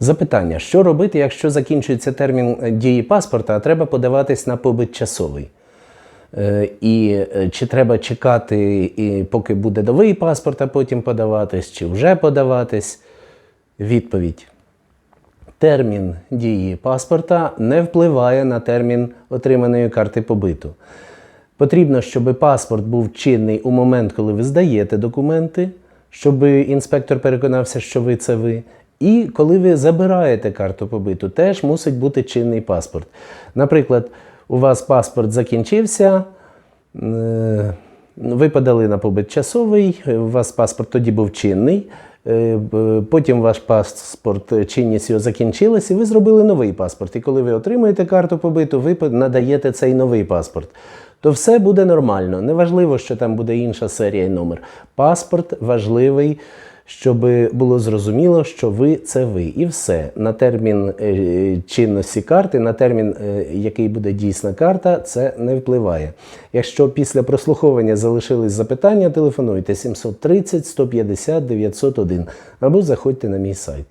Запитання: що робити, якщо закінчується термін е, дії паспорта, а треба подаватись на побит часовий? Е, І е, чи треба чекати, і поки буде новий паспорт, а потім подаватись, чи вже подаватись? Відповідь. Термін дії паспорта не впливає на термін отриманої карти побиту. Потрібно, щоб паспорт був чинний у момент, коли ви здаєте документи, щоб інспектор переконався, що ви це ви. І коли ви забираєте карту побиту, теж мусить бути чинний паспорт. Наприклад, у вас паспорт закінчився, е, ви подали на побит часовий, у вас паспорт тоді був чинний. е, Потім ваш паспорт, чинність його закінчилась, і ви зробили новий паспорт. І коли ви отримуєте карту побиту, ви надаєте цей новий паспорт. То все буде нормально. Неважливо, що там буде інша серія і номер. Паспорт важливий, щоб було зрозуміло, що ви це ви. І все. На термін е, чинності карти, на термін, е, який буде дійсна карта, це не впливає. Якщо після прослуховування залишились запитання, телефонуйте 730 150 901 або заходьте на мій сайт.